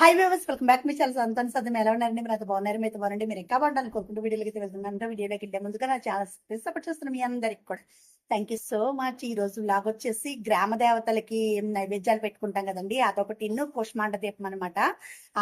High viewers welcome back మీ చాలా సంతాన సదం ఎలా ఉన్నారండి మీరు అంత బాగున్నారు? మీతో బాగుండి మీరు ఇంకా బాగుండాలని కోరుకుంటూ వీడియోలకి అయితే వెళ్తున్నాను. వీడియోలోకి వెళ్ళే ముందుగా నా చాలా సపోర్ట్ చేస్తున్నాను మీ అందరికి కూడా థ్యాంక్ యూ సో మచ్ ఈ రోజు లాగ్ వచ్చేసి గ్రామ దేవతలకి నైవేద్యాలు పెట్టుకుంటాం కదండి. అదొకటి ఇన్ను కుష్మాండ దీపం అనమాట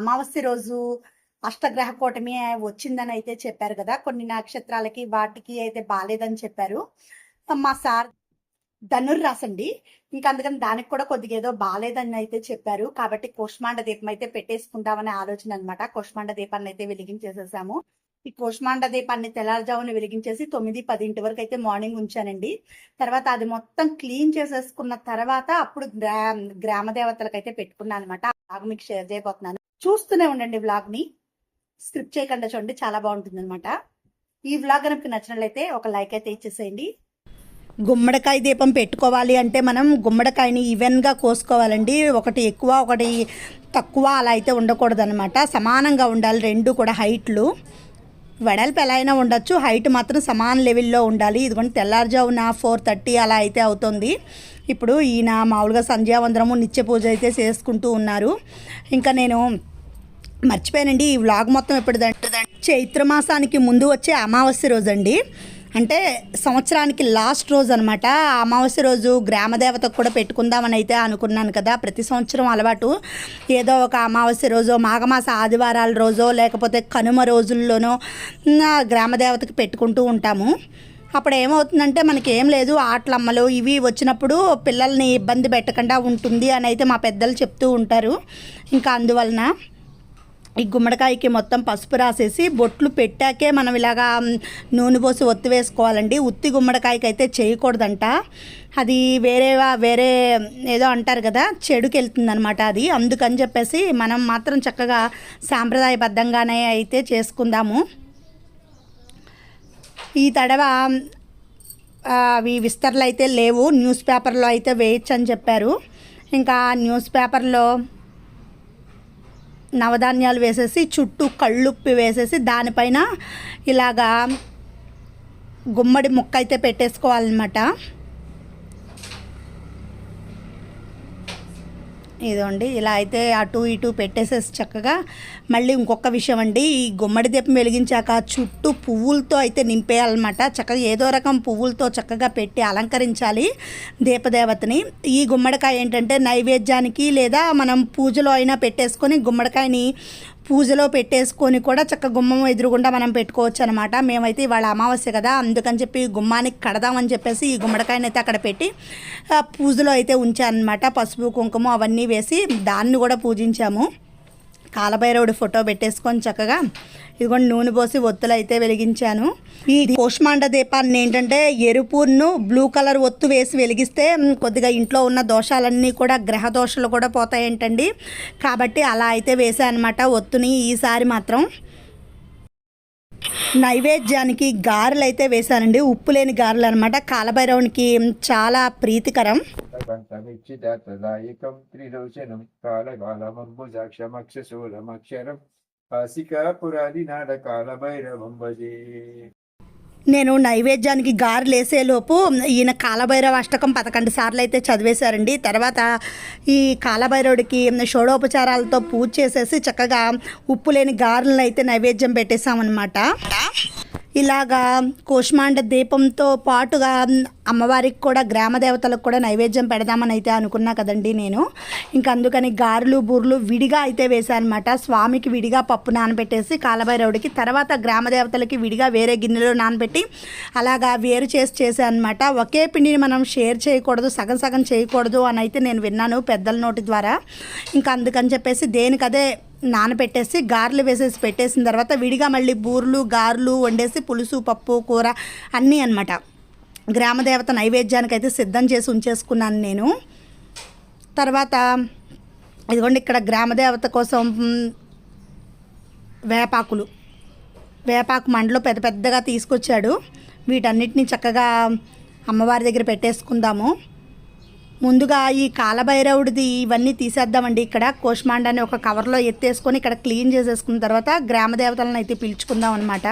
అమావాస్య రోజు అష్టగ్రహ కూటమి వచ్చిందని అయితే చెప్పారు కదా. కొన్ని నక్షత్రాలకి వాటికి అయితే బాగాలేదని చెప్పారు. మా సార్ ధనుర్రాసండి ఇంకా అందుకని దానికి కూడా కొద్దిగా ఏదో బాగాలేదని అయితే చెప్పారు. కాబట్టి కోష్మాండ దీపం అయితే పెట్టేసుకుందామనే ఆలోచన అనమాట కోష్మాండ దీపాన్ని అయితే వెలిగించేసేసాము. ఈ కోష్మాండ దీపాన్ని తెల్లారుజామున వెలిగించేసి తొమ్మిది పదింటి వరకు అయితే మార్నింగ్ ఉంచానండి. తర్వాత అది మొత్తం క్లీన్ చేసేసుకున్న తర్వాత అప్పుడు గ్రా గ్రామ దేవతలకు అయితే పెట్టుకున్నాను అనమాట బ్లాగ్ మీకు షేర్ చేయబోతున్నాను. చూస్తూనే ఉండండి వ్లాగ్ని స్క్రిప్ట్ చేయకుండా చూడండి చాలా బాగుంటుంది అనమాట ఈ వ్లాగ్ కనుక నచ్చినట్లయితే ఒక లైక్ అయితే ఇచ్చేసేయండి. గుమ్మడికాయ దీపం పెట్టుకోవాలి అంటే మనం గుమ్మడికాయని ఈవెన్గా కోసుకోవాలండి. ఒకటి ఎక్కువ ఒకటి తక్కువ అలా అయితే ఉండకూడదు అనమాట సమానంగా ఉండాలి రెండు కూడా హైట్లు. వెడల్పు ఎలా అయినా ఉండొచ్చు. హైట్ మాత్రం సమాన లెవెల్లో ఉండాలి. ఇదిగోండి తెల్లారుజామున ఫోర్ థర్టీ అలా అయితే అవుతుంది. ఇప్పుడు ఈయన మామూలుగా సంధ్యావందనము నిత్య పూజ అయితే చేసుకుంటూ ఉన్నారు. ఇంకా నేను మర్చిపోయానండి. ఈ వ్లాగ్ మొత్తం ఎప్పుడు చైత్ర మాసానికి ముందు వచ్చే అమావాస్య రోజు అండి అంటే సంవత్సరానికి లాస్ట్ రోజు అనమాట అమావాస్య రోజు గ్రామదేవతకు కూడా పెట్టుకుందామని అయితే అనుకున్నాను కదా. ప్రతి సంవత్సరం అలవాటు. ఏదో ఒక అమావాస్య రోజో మాఘమాస ఆదివారాల రోజో లేకపోతే కనుమ రోజుల్లోనో గ్రామదేవతకి పెట్టుకుంటూ ఉంటాము. అప్పుడు ఏమవుతుందంటే మనకి ఏం లేదు ఆటలమ్మలు ఇవి వచ్చినప్పుడు పిల్లల్ని ఇబ్బంది పెట్టకుండా ఉంటుంది అని అయితే మా పెద్దలు చెప్తూ ఉంటారు. ఇంకా అందువలన ఈ గుమ్మడికాయకి మొత్తం పసుపు రాసేసి బొట్లు పెట్టాకే మనం ఇలాగా నూనె పోసి ఒత్తి వేసుకోవాలండి. ఉత్తి గుమ్మడికాయకి అయితే చేయకూడదంట. అది వేరే వేరే ఏదో అంటారు కదా చెడుకి వెళ్తుందనమాట అది. అందుకని చెప్పేసి మనం మాత్రం చక్కగా సాంప్రదాయబద్ధంగానే అయితే చేసుకుందాము. ఈ తడవ అవి విస్తరలు అయితే లేవు. న్యూస్ పేపర్లో అయితే వేయచ్చు అని చెప్పారు. ఇంకా న్యూస్ పేపర్లో నవధాన్యాలు వేసేసి చుట్టూ కళ్ళుప్పి వేసేసి దానిపైన ఇలాగా గుమ్మడి ముక్క అయితే పెట్టేసుకోవాలన్నమాట. ఇదండి. ఇలా అయితే అటు ఇటు పెట్టేసేసి చక్కగా మళ్ళీ ఇంకొక విషయం అండి. ఈ గుమ్మడి దీపం వెలిగించాక చుట్టూ పువ్వులతో అయితే నింపేయాలన్నమాట. చక్కగా ఏదో రకం పువ్వులతో చక్కగా పెట్టి అలంకరించాలి దీపదేవతని. ఈ గుమ్మడికాయ ఏంటంటే నైవేద్యానికి లేదా మనం పూజలో అయినా పెట్టేసుకొని గుమ్మడికాయని పూజలో పెట్టేసుకొని కూడా చక్క గుమ్మం ఎదురుగుండా మనం పెట్టుకోవచ్చు అనమాట మేమైతే ఇవాళ అమావాస్య కదా అందుకని చెప్పి గుమ్మానికి కడదామని చెప్పేసి ఈ గుమ్మడికాయని అయితే అక్కడ పెట్టి పూజలో అయితే ఉంచానమాట పసుపు కుంకుమ అవన్నీ వేసి దాన్ని కూడా పూజించాము. కాలభైరవుడి ఫోటో పెట్టేసుకొని చక్కగా ఇదిగోండి నూనె పోసి ఒత్తులు అయితే వెలిగించాను. ఈ కోష్మాండ దీపాన్ని ఏంటంటే ఎరుపును బ్లూ కలర్ ఒత్తు వేసి వెలిగిస్తే కొద్దిగా ఇంట్లో ఉన్న దోషాలన్నీ కూడా గ్రహ దోషాలు కూడా పోతాయంటండి. కాబట్టి అలా అయితే వేసాను అనమాట ఒత్తుని. ఈసారి మాత్రం నైవేద్యానికి గారెలు అయితే వేశానండి ఉప్పు లేని గారెలు అనమాట కాలభైరవునికి చాలా ప్రీతికరం. పంచమిచ్చిదాతదాయకం నాడ కాలభైరవం భజే నేను నైవేద్యానికి గారెలు ఈయన కాలభైరవ అష్టకం పదకొండు సార్లు అయితే చదివేశారండి. తర్వాత ఈ కాలభైరవుడికి షోడోపచారాలతో పూజ చేసేసి చక్కగా ఉప్పు లేని గారెలను అయితే నైవేద్యం పెట్టేశామన్నమాట. ఇలాగా కోష్మాండ దీపంతో పాటుగా అమ్మవారికి కూడా గ్రామ దేవతలకు కూడా నైవేద్యం పెడదామని అయితే అనుకున్నా కదండి నేను. ఇంకా అందుకని గారెలు బూర్లు విడిగా అయితే వేశానమాట స్వామికి విడిగా పప్పు నానబెట్టేసి కాలభైరవుడికి తర్వాత గ్రామ దేవతలకి విడిగా వేరే గిన్నెలో నానబెట్టి అలాగా వేరు చేసి చేశాను అనమాట ఒకే పిండిని మనం షేర్ చేయకూడదు సగం సగం చేయకూడదు అని అయితే నేను విన్నాను పెద్దల నోటి ద్వారా. ఇంకా అందుకని చెప్పేసి దేనికదే నానబెట్టేసి గారెలు వేసేసి పెట్టేసిన తర్వాత విడిగా మళ్ళీ బూర్లు గారెలు వండేసి పులుసు పప్పు కూర అన్నీ అనమాట గ్రామదేవత నైవేద్యానికి అయితే సిద్ధం చేసి ఉంచేసుకున్నాను నేను. తర్వాత ఇదిగోండి ఇక్కడ గ్రామదేవత కోసం వేపాకులు. వేపాకు మండలో పెద్ద పెద్దగా తీసుకొచ్చాడు. వీటన్నిటిని చక్కగా అమ్మవారి దగ్గర పెట్టేసుకుందాము. ముందుగా ఈ కాలభైరవుడిది ఇవన్నీ తీసేద్దామండి. ఇక్కడ కోష్మాండాన్ని ఒక కవర్లో ఎత్తేసుకొని ఇక్కడ క్లీన్ చేసేసుకున్న తర్వాత గ్రామ దేవతలను అయితే పిలుచుకుందాం అనమాట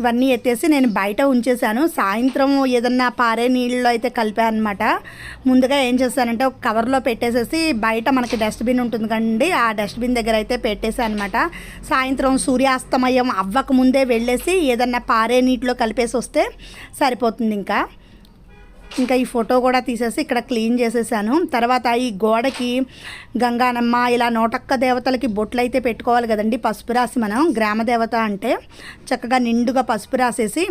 ఇవన్నీ ఎత్తేసి నేను బయట ఉంచేసాను సాయంత్రం ఏదన్నా పారే నీళ్ళలో అయితే కలిపాను అనమాట ముందుగా ఏం చేశానంటే ఒక కవర్లో పెట్టేసేసి బయట మనకి డస్ట్బిన్ ఉంటుంది కండి ఆ డస్ట్బిన్ దగ్గర అయితే పెట్టేశాను అనమాట సాయంత్రం సూర్యాస్తమయం అవ్వక ముందే వెళ్ళేసి ఏదన్నా పారే నీటిలో కలిపేసి వస్తే సరిపోతుంది ఇంకా. ఇంకా ఈ ఫోటో కూడా తీసేసి ఇక్కడ క్లీన్ చేసేసాను. తర్వాత ఈ గోడకి గంగానమ్మ ఇలా నోటక్క దేవతలకి బొట్లు అయితే పెట్టుకోవాలి కదండి పసుపు రాసి మనం గ్రామ దేవత అంటే చక్కగా నిండుగా పసుపు రాసేసి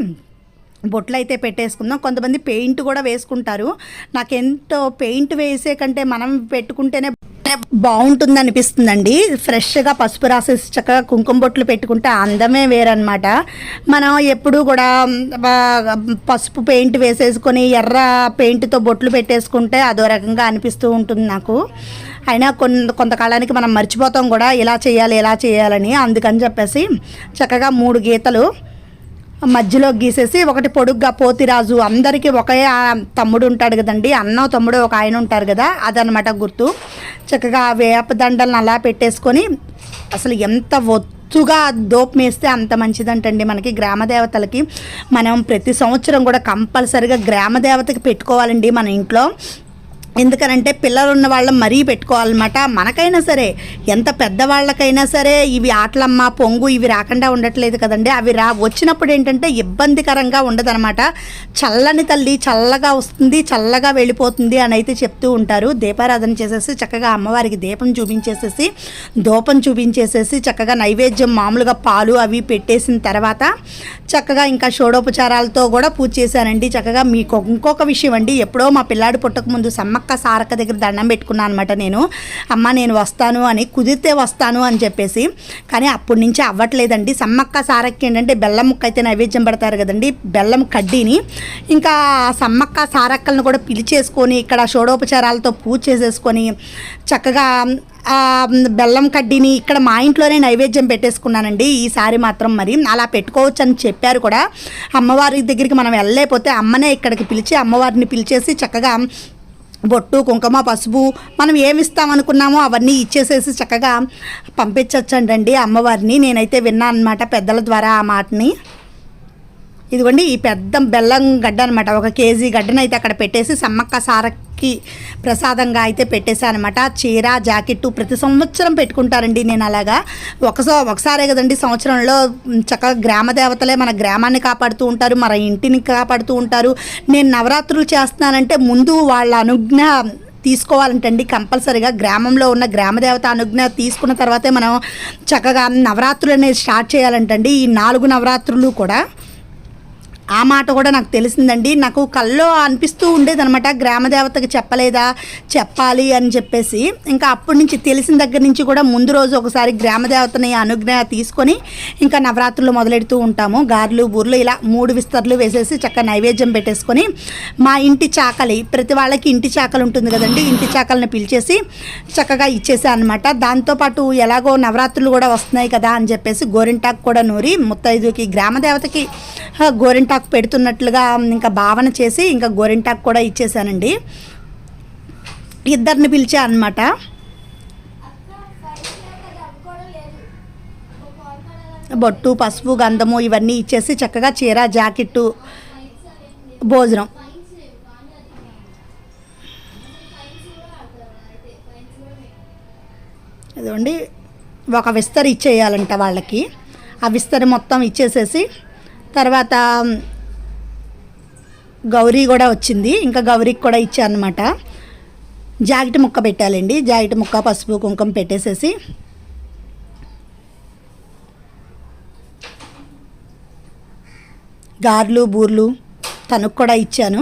బొట్లు అయితే పెట్టేసుకుందాం. కొంతమంది పెయింట్ కూడా వేసుకుంటారు. నాకెంతో పెయింట్ వేసే కంటే మనం పెట్టుకుంటేనే బాగుంటుంది అనిపిస్తుందండి ఫ్రెష్గా పసుపు రాసేసి చక్కగా కుంకుమ బొట్లు పెట్టుకుంటే అందమే వేరనమాట మనం ఎప్పుడూ కూడా పసుపు పెయింట్ వేసేసుకొని ఎర్ర పెయింట్తో బొట్లు పెట్టేసుకుంటే అదో రకంగా అనిపిస్తూ ఉంటుంది నాకు. అయినా కొంత కొంతకాలానికి మనం మర్చిపోతాం కూడా ఇలా చేయాలి ఇలా చేయాలని అందుకని చెప్పేసి చక్కగా మూడు గీతలు మధ్యలో గీసేసి ఒకటి పొడుగ్గా పోతిరాజు అందరికీ ఒకే తమ్ముడు ఉంటాడు కదండి అన్న తమ్ముడు ఒక ఆయన ఉంటారు కదా అదనమాట గుర్తు. చక్కగా వేపదండలను అలా పెట్టేసుకొని అసలు ఎంత ఒత్తుగా దోపమేస్తే అంత మంచిదంటండి మనకి గ్రామ దేవతలకి. మనం ప్రతి సంవత్సరం కూడా కంపల్సరిగా గ్రామ దేవతకి పెట్టుకోవాలండి మన ఇంట్లో. ఎందుకనంటే పిల్లలు ఉన్న వాళ్ళం మరీ పెట్టుకోవాలన్నమాట. మనకైనా సరే ఎంత పెద్దవాళ్ళకైనా సరే ఇవి ఆటలమ్మ పొంగు ఇవి రాకుండా ఉండట్లేదు కదండి. అవి రా వచ్చినప్పుడు ఏంటంటే ఇబ్బందికరంగా ఉండదనమాట చల్లని తల్లి చల్లగా వస్తుంది చల్లగా వెళ్ళిపోతుంది అని అయితే చెప్తూ ఉంటారు. దీపారాధన చేసేసి చక్కగా అమ్మవారికి దీపం చూపించేసేసి దూపం చూపించేసేసి చక్కగా నైవేద్యం మామూలుగా పాలు అవి పెట్టేసిన తర్వాత చక్కగా ఇంకా షోడోపచారాలతో కూడా పూజ చేశానండి చక్కగా మీకు ఇంకొక విషయం అండి. ఎప్పుడో మా పిల్లాడు పుట్టకముందు సమ్మక్క అక్క సారక్క దగ్గర దండం పెట్టుకున్నాను అనమాట నేను. అమ్మ నేను వస్తాను అని కుదిరితే వస్తాను అని చెప్పేసి. కానీ అప్పటి నుంచి అవ్వట్లేదండి. సమ్మక్క సారక్క ఏంటంటే బెల్లం ముక్క అయితే నైవేద్యం పెడతారు కదండి బెల్లం కడ్డీని. ఇంకా సమ్మక్క సారక్కలను కూడా పిలిచేసుకొని ఇక్కడ షోడోపచారాలతో పూజ చేసేసుకొని చక్కగా బెల్లం కడ్డీని ఇక్కడ మా ఇంట్లోనే నైవేద్యం పెట్టేసుకున్నానండి. ఈసారి మాత్రం మరి అలా పెట్టుకోవచ్చు అని చెప్పారు కూడా. అమ్మవారి దగ్గరికి మనం వెళ్ళలేకపోతే అమ్మనే ఇక్కడికి పిలిచి అమ్మవారిని పిలిచేసి చక్కగా బొట్టు కుంకుమ పసుపు మనం ఏమి ఇస్తామనుకున్నామో అవన్నీ ఇచ్చేసేసి చక్కగా పంపించవచ్చండి అమ్మవారిని. నేనైతే విన్నాను అనమాట పెద్దల ద్వారా ఆ మాటని. ఇదిగోండి ఈ పెద్ద బెల్లం గడ్డ అనమాట ఒక కేజీ గడ్డను అయితే అక్కడ పెట్టేసి సమ్మక్క సారకి ప్రసాదంగా అయితే పెట్టేశానమాట చీర జాకెట్టు ప్రతి సంవత్సరం పెట్టుకుంటారండి నేను అలాగా. ఒకసో ఒకసారే కదండి సంవత్సరంలో చక్కగా గ్రామ దేవతలే మన గ్రామాన్ని కాపాడుతూ ఉంటారు మన ఇంటిని కాపాడుతూ ఉంటారు. నేను నవరాత్రులు చేస్తున్నానంటే ముందు వాళ్ళ అనుజ్ఞ తీసుకోవాలంటండి కంపల్సరీగా. గ్రామంలో ఉన్న గ్రామదేవత అనుజ్ఞ తీసుకున్న తర్వాతే మనం చక్కగా నవరాత్రులు అనేది స్టార్ట్ చేయాలంటండి. ఈ నాలుగు నవరాత్రులు కూడా ఆ మాట కూడా నాకు తెలిసిందండి. నాకు కల్లో అనిపిస్తూ ఉండేదన్నమాట. గ్రామదేవతకి చెప్పలేదా? చెప్పాలి అని చెప్పేసి. ఇంకా అప్పటి నుంచి తెలిసిన దగ్గర నుంచి కూడా ముందు రోజు ఒకసారి గ్రామదేవతని అనుజ్ఞ తీసుకొని ఇంకా నవరాత్రులు మొదలెడుతూ ఉంటాము. గారెలు బూర్లు ఇలా మూడు విస్తర్లు వేసేసి చక్కగా నైవేద్యం పెట్టేసుకొని మా ఇంటి చాకలి ప్రతి వాళ్ళకి ఇంటి చాకలి ఉంటుంది కదండి. ఇంటి చాకలిని పిలిచేసి చక్కగా ఇచ్చేసా అనమాట దాంతోపాటు ఎలాగో నవరాత్రులు కూడా వస్తున్నాయి కదా అని చెప్పేసి గోరింటాకు కూడా నూరి ముత్తైదుకి గ్రామదేవతకి గోరింటాకు గోరింటాకు పెడుతున్నట్లుగా ఇంకా భావన చేసి ఇంకా గోరింటాకు కూడా ఇచ్చేసానండి ఇద్దరిని పిలిచా అనమాట బొట్టు పసుపు గంధము ఇవన్నీ ఇచ్చేసి చక్కగా చీర జాకెట్టు భోజనం. ఇదిగోండి ఒక విస్తరి ఇచ్చేయాలంట వాళ్ళకి. ఆ విస్తరి మొత్తం ఇచ్చేసేసి తర్వాత గౌరీ కూడా వచ్చింది. ఇంకా గౌరీకి కూడా ఇచ్చానమాట. జాకెట్ ముక్క పెట్టాలండి. జాకెట్ ముక్క పసుపు కుంకుమ పెట్టేసేసి. గార్లు బూర్లు తనకు కూడా ఇచ్చాను.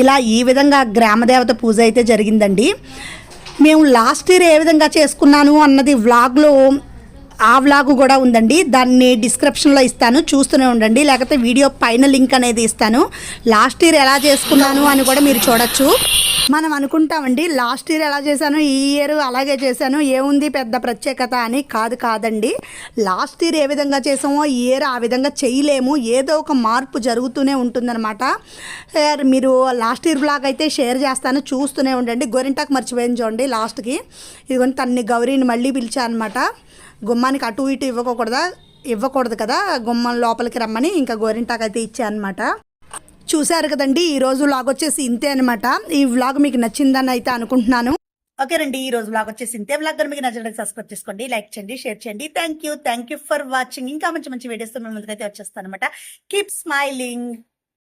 ఇలా ఈ విధంగా గ్రామదేవత పూజ అయితే జరిగిందండి. మేము లాస్ట్ ఇయర్ ఏ విధంగా చేసుకున్నాను అన్నది వ్లాగ్లో ఆ వ్లాగ్ కూడా ఉందండి. దాన్ని డిస్క్రిప్షన్లో ఇస్తాను. చూస్తూనే ఉండండి. లేకపోతే వీడియో పైన లింక్ అనేది ఇస్తాను. లాస్ట్ ఇయర్ ఎలా చేసుకున్నాను అని కూడా మీరు చూడొచ్చు. మనం అనుకుంటామండి లాస్ట్ ఇయర్ ఎలా చేశాను ఈ ఇయర్ అలాగే చేశాను ఏముంది పెద్ద ప్రత్యేకత అని కాదు కాదండి. లాస్ట్ ఇయర్ ఏ విధంగా చేసామో ఈ ఇయర్ ఆ విధంగా చేయలేము. ఏదో ఒక మార్పు జరుగుతూనే ఉంటుందన్నమాట. మీరు లాస్ట్ ఇయర్ బ్లాగ్ అయితే షేర్ చేస్తాను. చూస్తూనే ఉండండి. గొరింటాకు మర్చిపోయింది చూడండి లాస్ట్కి. ఇదిగోండి తన్ని గౌరీని మళ్ళీ పిలిచా అనమాట గుమ్మానికి అటు ఇటు ఇవ్వకూడదా? ఇవ్వకూడదు కదా? గుమ్మం లోపలికి రమ్మని ఇంకా గోరింటాకు అయితే ఇచ్చా అనమాట చూశారు కదండి ఈరోజు వ్లాగ్ వచ్చేసి ఇంతే అనమాట ఈ వ్లాగ్ మీకు నచ్చిందని అయితే అనుకుంటున్నాను. ఓకే రండి ఈ రోజు వ్లాగ్ వచ్చేసి ఇంతే. వ్లాగ్ మీకు నచ్చడానికి సబ్స్క్రైబ్ చేసుకోండి లైక్ చేయండి షేర్ చేయండి. Thank you thank you for watching ఇంకా మంచి మంచి వీడియోస్ మేము ముందుకైతే వచ్చేస్తాను అనమాట కీప్ స్మైలింగ్